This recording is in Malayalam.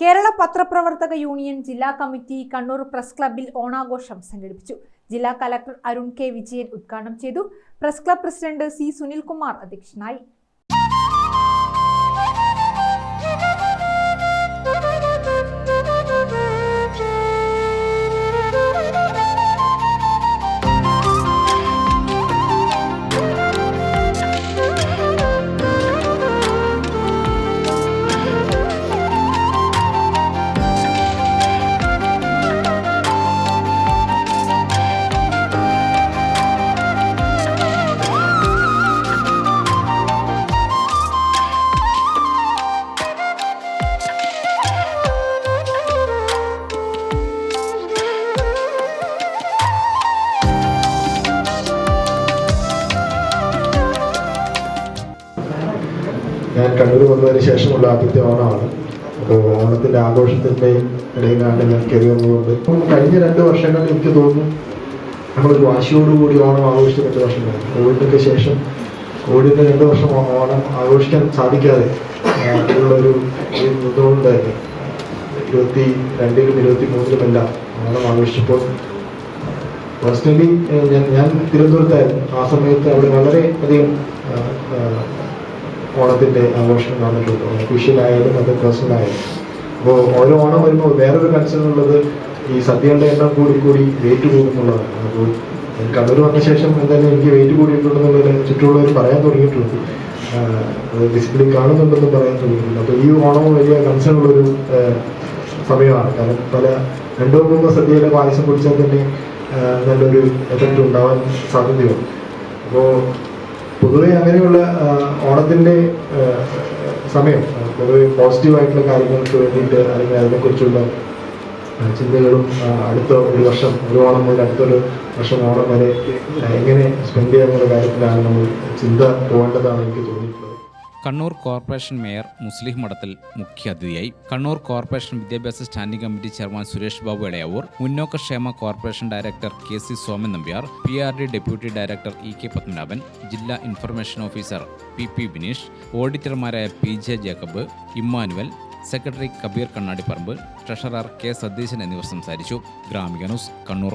കേരള പത്രപ്രവർത്തക യൂണിയൻ ജില്ലാ കമ്മിറ്റി കണ്ണൂർ പ്രസ് ക്ലബ്ബിൽ ഓണാഘോഷം സംഘടിപ്പിച്ചു. ജില്ലാ കലക്ടർ അരുൺ കെ വിജയൻ ഉദ്ഘാടനം ചെയ്തു. Press club president C Sunilkumar അധ്യക്ഷനായി. ഞാൻ കണ്ണൂർ വന്നതിന് ശേഷമുള്ള ആദ്യത്തെ ഓണമാണ്. അപ്പോൾ ഓണത്തിന്റെ ആഘോഷത്തിന്റെ ഇടയിലാണ് ഞാൻ കയറി വന്നതുകൊണ്ട്. ഇപ്പം കഴിഞ്ഞ രണ്ട് വർഷങ്ങൾ എനിക്ക് തോന്നുന്നു നമ്മളൊരു വാശിയോടുകൂടി ഓണം ആഘോഷിച്ച രണ്ട് വർഷങ്ങളാണ് കോവിഡിനൊക്കെ ശേഷം കോവിഡിന് രണ്ട് വർഷം ഓണം ആഘോഷിക്കാൻ സാധിക്കാതെ ഉള്ളൊരു ഇതുകൊണ്ടായിരുന്നു ഇരുപത്തി രണ്ടിലും ഇരുപത്തി മൂന്നിലുമെല്ലാം ഓണം ആഘോഷിച്ചപ്പോൾ പേഴ്സണലി ഞാൻ ഞാൻ തിരുവനന്തപുരത്തായിരുന്നു. ആ സമയത്ത് അവിടെ വളരെ അധികം ഓണത്തിന്റെ ആഘോഷം നടന്നിട്ടുണ്ട്. ഫിഷിലായാലും അത് ഡ്രസ്സിലായാലും അപ്പോൾ ഓരോ ഓണം വരുമ്പോൾ വേറൊരു കൺസേൺ ഉള്ളത് ഈ സദ്യകളുടെ എണ്ണം കൂടി കൂടി വെയിറ്റ് കൂടുന്നുള്ളതാണ്. അപ്പോൾ കണ്ണൂർ വന്ന ശേഷം എന്തായാലും എനിക്ക് വെയിറ്റ് കൂടിയിട്ടുണ്ടെന്നുള്ളത് ചുറ്റുമുള്ളവർ പറയാൻ തുടങ്ങിയിട്ടുണ്ട്. ഡിസിപ്ലിൻ കാണുന്നുണ്ടെന്ന് പറയാൻ തുടങ്ങിയിട്ടുണ്ട്. അപ്പോൾ ഈ ഓണം വലിയ കൺസേൺ ഉള്ളൊരു സമയമാണ്. കാരണം പല രണ്ടോ മൂന്നോ സദ്യയുടെ പായസം കുടിച്ചാൽ തന്നെ നല്ലൊരു എഫക്റ്റ് ഉണ്ടാവാൻ സാധ്യതയുണ്ട്. അപ്പോൾ പൊതുവെ അങ്ങനെയുള്ള ഓണത്തിന്റെ സമയം പൊതുവെ പോസിറ്റീവ് ആയിട്ടുള്ള കാര്യങ്ങൾക്ക് വേണ്ടിയിട്ട് അല്ലെങ്കിൽ അതിനെക്കുറിച്ചുള്ള ചിന്തകളും അടുത്ത ഒരു വർഷം ഒരു ഓണം മുതൽ അടുത്തൊരു വർഷം ഓണം വരെ എങ്ങനെ സ്പെൻഡ് ചെയ്യാന്നുള്ള കാര്യത്തിലാണ് നമ്മൾ ചിന്ത പോകേണ്ടതാണ് എനിക്ക് തോന്നിയിട്ടുള്ളത്. കണ്ണൂർ കോർപ്പറേഷൻ മേയർ മുസ്ലിം മഠത്തിൽ മുഖ്യാതിഥിയായി. കണ്ണൂർ കോർപ്പറേഷൻ വിദ്യാഭ്യാസ standing committee chairman Suresh Babu Edayavoor മുന്നോക്ക ക്ഷേമ corporation director K C Soman Nambiar P R D deputy director E K Padmanabhan ജില്ലാ information officer P P Bineesh ഓഡിറ്റർമാരായ P J Jacob Emmanuel secretary Kabeer Kannadiparamba treasurer K Satheesan എന്നിവർ സംസാരിച്ചു. ഗ്രാമിക ന്യൂസ് കണ്ണൂർ.